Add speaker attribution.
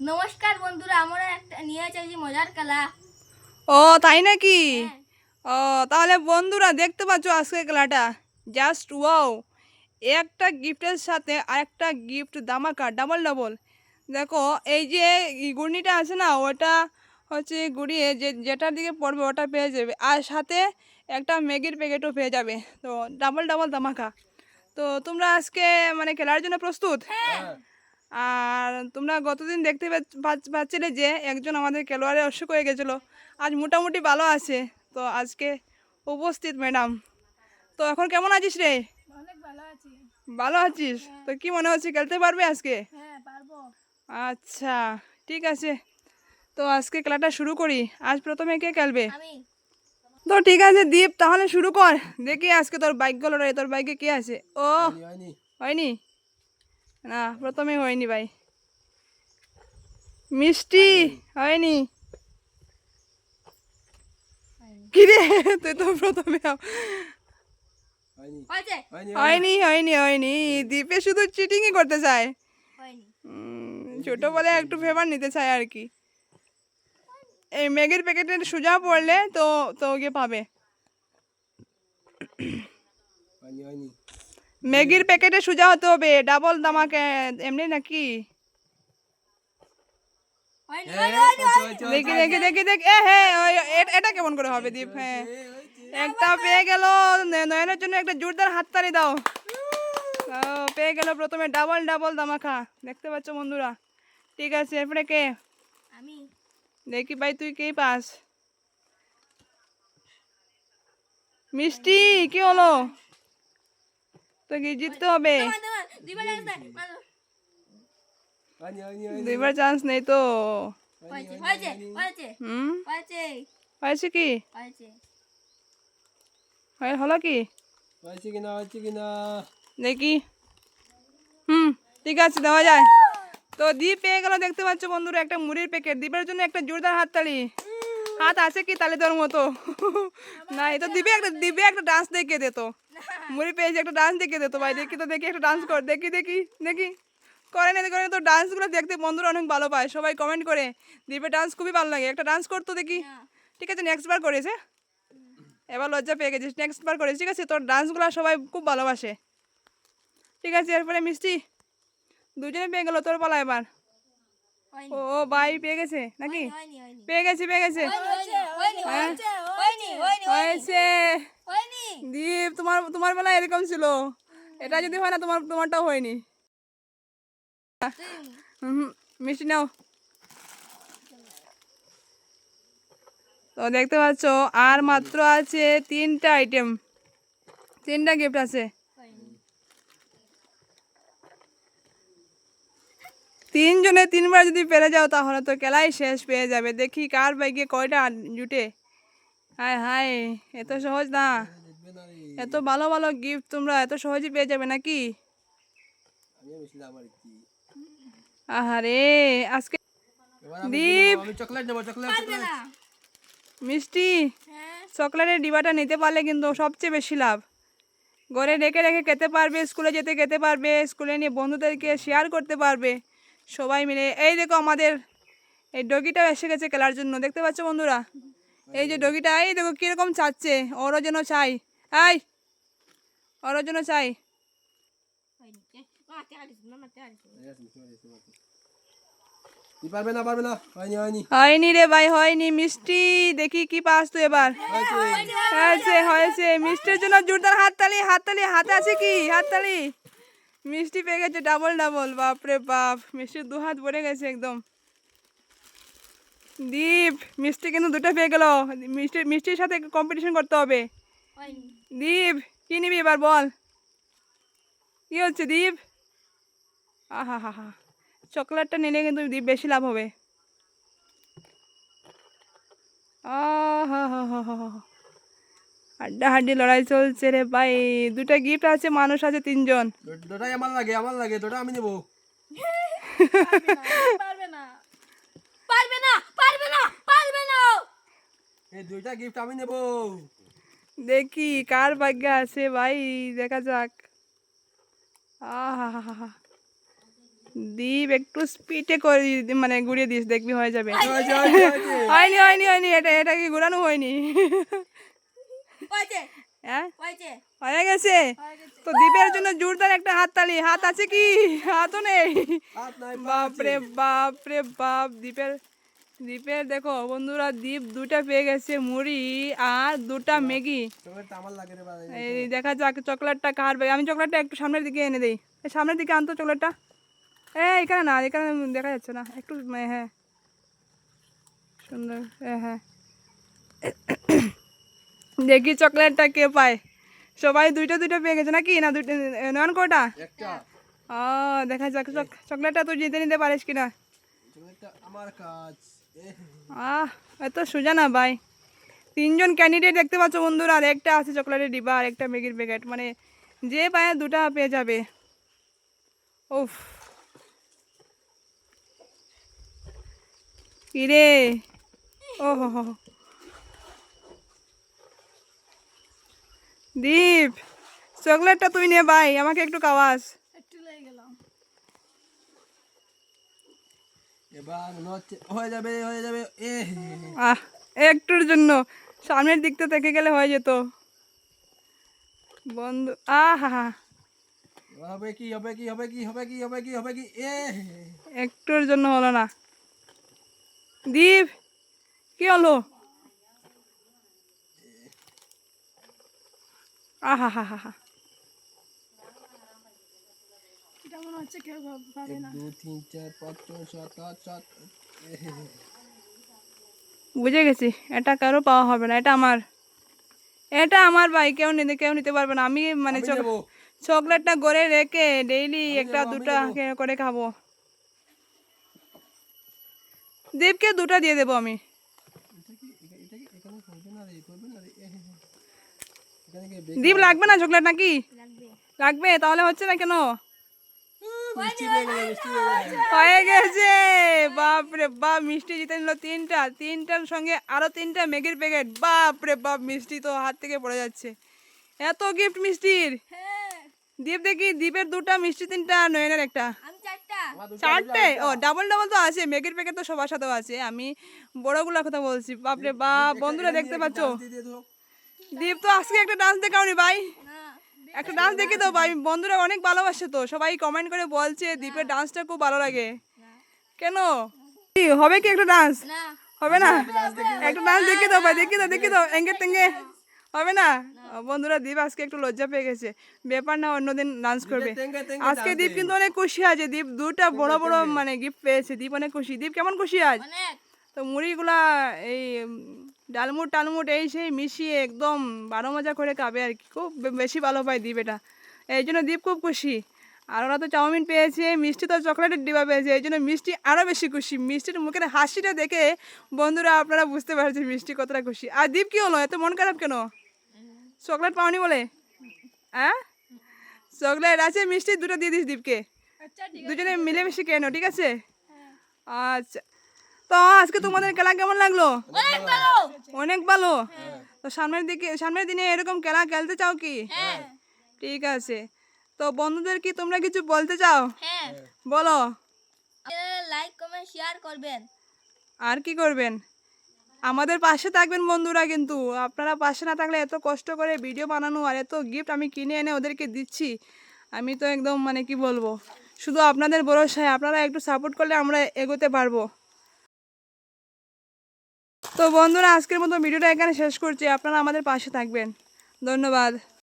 Speaker 1: নমস্কার বন্ধুরা আমরা একটা নিয়ে চলেছি মজার খেলা।
Speaker 2: ও তাই নাকি?
Speaker 1: হ্যাঁ।
Speaker 2: ও তাহলে বন্ধুরা দেখতে পাচ্ছ আজকে খেলাটা। Just wow. একটা গিফটের সাথে আরেকটা গিফট দামাকা ডাবল ডাবল দেখো এই যে ই গুড়নিটা আছে না ওটা হচ্ছে গুড়িয়ে যে যেটার দিকে পড়বে ওটা পেয়ে যাবে। আর সাথে একটা ম্যাগির প্যাকেটও পেয়ে যাবে। তো ডাবল ডাবল দামাকা তো তোমরা আজকে মানে খেলার জন্য প্রস্তুত? আর তোমরা গতদিন দেখতে পাচ- পাচ- পাচ্ছিলে যে একজন আমাদের খেলোয়াড়ে অসুখ হয়ে গেছিল। আজ মোটামুটি ভালো আছে। তো আজকে উপস্থিত ম্যাডাম। তো এখন কেমন আছিস রে?
Speaker 1: ভালো আছি।
Speaker 2: ভালো আছিস? তো কি মনে হচ্ছে খেলতে পারবে আজকে?
Speaker 1: হ্যাঁ
Speaker 2: আচ্ছা ঠিক আছে। তো আজকে খেলাটা শুরু করি। আজ প্রথমে কে খেলবে? তো ঠিক আছে দীপ তাহলে শুরু কর। দেখি আজকে তোর বাইকগুলো রে তোর বাইকে কে আছে? ও হয়নি? না প্রথমে হয়নি ভাই। মিষ্টি হয়নি। কিরে তুই তো প্রথমে হয়নি। হয়নি হয়নি দীপে শুধু চিটিংই করতে চায়।
Speaker 1: হয়নি।
Speaker 2: ছোট বলে একটু ফেভার নিতে চায় আর কি। এই ম্যাগির প্যাকেটের সোজা পড়লে তো তো ওকে পাবে। ম্যাগির প্যাকেটে সোজা হতে হবে ডাবল দামাকে এমনি নাকি?
Speaker 1: হয়নি
Speaker 2: দেখি দেখি দেখি দেখি এ হে ওই এ- এটা কেমন করে হবে দীপ? হ্যাঁ। একটা পেয়ে গেল নয়নের জন্য একটা জোরদার হাততালি দাও। ও, পেয়ে গেল প্রথমে ডাবল ডাবল দামাখা দেখতে পাচ্ছ বন্ধুরা? ঠিক আছে এরপরে কে?
Speaker 1: আমি।
Speaker 2: দেখি ভাই তুই কে পাস? মিষ্টি কি হলো? তোকে জিততে হবে দুইবার চান্স নেই তো হুম
Speaker 1: হয়েছে
Speaker 2: কি
Speaker 1: হয়েছে
Speaker 2: হলো কি
Speaker 3: হয়েছে কিনা হয়েছে কিনা
Speaker 2: দেখি হুম ঠিক আছে দেওয়া যায় তো দ্বীপ পেয়ে গেল দেখতে পাচ্ছ বন্ধুরা একটা মুড়ির প্যাকেট দ্বীপের জন্য একটা জোরদার হাততালি হাত আছে কি তালে তোর মতো? না এই তো দিবে একটা দিবে একটা ডান্স দেখিয়ে দে তো। মুড়ি পেয়েছে একটা ডান্স দেখিয়ে দে তো ভাই দেখি তো দেখি একটা ডান্স কর দেখি দেখি দেখি। করে না করে তো ডান্সগুলো দেখতে বন্ধুরা অনেক ভালো পায় সবাই কমেন্ট করে দ্বীপের ডান্স খুবই ভালো লাগে। একটা ডান্স করতো দেখি। ঠিক আছে নেক্সট বার করেছে। এবার লজ্জা পেয়ে গেছিস নেক্সট বার করেছিস ঠিক আছে? তোর ডান্সগুলো সবাই খুব ভালোবাসে। ঠিক আছে এরপরে মিষ্টি দুজনে পেয়ে গেলো তোর পালা এবার। ও ভাই পেয়ে গেছে নাকি? পেয়ে গেছে পেয়ে গেছে।
Speaker 1: হয়েছে হয়নি হয়েছে।
Speaker 2: দীপ তোমার তোমার বেলা এরকম ছিল। এটা যদি হয় না তোমার তোমারটাও হয়নি। হুম। মিষ্টি নাও। তো দেখতে পাচ্ছ আর মাত্র আছে তিনটা আইটেম তিনটা গিফট আছে। তিনজনে তিনবার যদি পেরে যাও তাহলে তো খেলাই শেষ পেয়ে যাবে। দেখি কার বাইকে কয়টা জুটে। হায় হায় এত সহজ না। এত ভালো ভালো গিফট তোমরা এত সহজে পেয়ে যাবে নাকি? আহারে, আজকে দীপ। মিষ্টি, চকলেটের ডিবাটা নিতে পারলে কিন্তু সবচেয়ে বেশি লাভ। ঘরে রেখে রেখে খেতে পারবে, স্কুলে যেতে খেতে পারবে, স্কুলে নিয়ে বন্ধুদেরকে শেয়ার করতে পারবে। সবাই মিলে এই দেখো আমাদের এই ডগিটাও এসে গেছে খেলার জন্য দেখতে পাচ্ছ বন্ধুরা? এই যে ডগিটা এই দেখো কীরকম চাচ্ছে ওরও যেন চাই আই ওরও যেন চাই।
Speaker 1: হয়নি
Speaker 2: রে ভাই হয়নি মিষ্টি দেখি কি পাস তুই এবার।
Speaker 3: হয়েছে।
Speaker 2: হয়েছে হয়েছে মিষ্টির জন্য জোরদার হাততালি হাততালি হাতে আছে কি? হাততালি। মিষ্টি পেয়ে গেছে ডাবল ডাবল বাপরে বাপ মিষ্টির দু হাত ভরে গেছে একদম। দীপ মিষ্টি কিন্তু দুটো পেয়ে গেল। মিষ্টি মিষ্টির সাথে কম্পিটিশন করতে হবে। দীপ কি নিবি এবার বল? কি হচ্ছে দীপ? আহা হা হা চকলেটটা নিলে কিন্তু দীপ বেশি লাভ হবে। আহা হা হা হা হাড্ডা হাড্ডি লড়াই চলছে রে ভাই। দুটো গিফট আছে মানুষ আছে তিনজন।
Speaker 3: দুটাই আমার লাগে আমার লাগে দুটা আমি নেব।
Speaker 1: পারবে না পারবে না পারবে না পারবে না
Speaker 3: এই দুইটা গিফট আমি নেব।
Speaker 2: দেখি কার ভাগ্যে আছে ভাই দেখা যাক। আহা হা হা হা দীপ একটু স্পিডে করে দি- মানে ঘুরিয়ে দিস দেখবি হয়ে যাবে। হয়নি হয়নি হয়নি এটা এটা কি ঘুরানো হয়নি? হ্যাঁ? হয়ে গেছে। তো দীপের জন্য জোরদার একটা হাততালি। হাত আছে কি? হাতও নেই।
Speaker 3: হাত নাই, পা
Speaker 2: বাপরে বাপ। দেখো বন্ধুরা দীপ দুটা পেয়ে গেছে মুড়ি আর দুটা ম্যাগি। এই দেখা যাক চকলেটটা কার আমি চকলেটটা একটু সামনের দিকে এনে দিই। সামনের দিকে আনতো চকলেটটা। এ এখানে না এখানে দেখা যাচ্ছে না। একটু হ্যাঁ। সুন্দর হ্যাঁ হ্যাঁ। দেখি চকলেটটা কে পায়। সবাই দুইটা দুইটা পেয়ে গেছে নাকি? না দুইটা নয়ন কটা?
Speaker 3: একটা।
Speaker 2: ও দেখা যাক চক- চকলেটটা তুই জিতে নিতে পারিস কিনা।
Speaker 3: চকলেটটা আমার কাজ। এ,
Speaker 2: আহ এত সোজা না ভাই। তিনজন ক্যান্ডিডেট দেখতে পাচ্ছ বন্ধুরা আর একটা আছে চকলেটের ডিব্বা আর একটা ম্যাগির প্যাকেট মানে যে পায় দুটা পেয়ে যাবে। উফ। কিরে? ও হো হো। দীপ চকলেটটা তুই নে ভাই আমাকে একটু খাওয়াস।
Speaker 1: একটু লেগে গেলাম।
Speaker 3: এবার হয়ে যাবে হয়ে যাবে এ
Speaker 2: আহ একটুর জন্য সামনের দিকটা থেকে গেলে হয়ে যেত। বন্ধু আহা
Speaker 3: হবে কি হবে কি হবে কি হবে কি হবে কি হবে কি এ
Speaker 2: একটুর জন্য হলো না। দীপ কি হলো? আহা হা হা হা
Speaker 1: মনে হচ্ছে কেউ ভাবে
Speaker 3: এক দু তিন চার পাঁচ ছয় সাত আট সাত
Speaker 2: বুঝে গেছি। এটা কারও পাওয়া হবে না এটা আমার। এটা আমার ভাই কেউ নিতে কেউ নিতে পারবে না। আমি মানে চকলেটটা গড়ে রেখে ডেইলি একটা দুটা করে খাব। দীপকে দুটা দিয়ে দেবো আমি
Speaker 3: এটা কি এটা- এটা কি এখানে পড়বে না রে পড়বে না রে এ, এখানে কি বেগ-
Speaker 2: দীপ লাগবে না চকলেট নাকি?
Speaker 1: লাগবে।
Speaker 2: লাগবে? তাহলে হচ্ছে না কেন? হয়ে গেছে বাপরে বাপ মিষ্টি জিতে নিল তিনটা। তিনটার সঙ্গে আরও তিনটা ম্যাগির প্যাকেট। বাপরে বাপ মিষ্টি তো হাত থেকে পড়ে যাচ্ছে। এত গিফট মিষ্টির।
Speaker 1: হ্যাঁ।
Speaker 2: দীপ দেখি দীপের দুটা মিষ্টি তিনটা নয়নের একটা।
Speaker 1: আমি চারটা।
Speaker 2: ও ডাবল ডাবল তো আছে। ম্যাগির প্যাকেট তো সবার সাথেও আছে। আমি বড়গুলোর কথা বলছি। বাপরে বাপ বন্ধুরা দেখতে পাচ্ছ। দীপ তো আজকে একটা ডান্স দেখাওনি ভাই। একটা ডান্স দেখে দাও ভাই। বন্ধুরা অনেক ভালোবাসে তো। সবাই কমেন্ট করে বলছে দীপের ডান্সটা খুব ভালো লাগে। কেন? কি হবে কি একটা ডান্স
Speaker 1: না।
Speaker 2: হবে না? একটা ডান্স দেখে দাও ভাই দেখে দাও দেখে দাও। এঙ্গে তেঙ্গে হবে না? বন্ধুরা দীপ আজকে একটু লজ্জা পেয়ে গেছে। ব্যাপার না অন্যদিন ডান্স করবে। আজকে দীপ কিন্তু অনেক খুশি আছে। দীপ দুটা বড় বড় মানে গিফট পেয়েছে। দীপ অনেক খুশি। দীপ কেমন খুশি আজ?
Speaker 1: অনেক।
Speaker 2: তো মুড়িগুলা এই ডালমুট টালমুট এই সেই মিশিয়ে একদম বারো মজা করে খাবে আর কি। খুব বেশি ভালো পায় দীপ এটা। এই জন্য দীপ খুব খুশি। আর ওরা তো চাউমিন পেয়েছে মিষ্টি তো চকলেটের ডিবা পেয়েছে এই জন্য মিষ্টি আরও বেশি খুশি। মিষ্টির মুখের হাসিটা দেখে বন্ধুরা আপনারা বুঝতে পারছেন মিষ্টি কতটা খুশি। আর দীপ কি হলো? এত মন খারাপ কেন? চকলেট পাওনি বলে? হ্যাঁ চকলেট আছে মিষ্টি দুটো দিয়ে দিস দীপকে
Speaker 1: আচ্ছা
Speaker 2: দুজনে মিলেমিশে কেন ঠিক আছে? আচ্ছা। তো আজকে তোমাদের খেলা কেমন লাগল? অনেক ভালো। তো সামনের দিকে সামনের দিনে এরকম খেলা খেলতে চাও কি?
Speaker 1: হ্যাঁ।
Speaker 2: ঠিক আছে। তো বন্ধুদের কি তোমরা কিছু বলতে চাও?
Speaker 1: হ্যাঁ।
Speaker 2: বলো।
Speaker 1: লাইক কমেন্ট শেয়ার করবেন।
Speaker 2: আর কি করবেন? আমাদের পাশে থাকবেন বন্ধুরা কিন্তু। আপনারা পাশে না থাকলে এত কষ্ট করে ভিডিও বানানো আর এত গিফট আমি কিনে এনে ওদেরকে দিচ্ছি আমি তো একদম মানে কি বলব? শুধু আপনাদের ভরসায় আপনারা একটু সাপোর্ট করলে আমরা এগোতে পারব। তো বন্ধুরা আজকের মতো ভিডিওটা এখানে শেষ করছি। আপনারা আমাদের পাশে থাকবেন। ধন্যবাদ।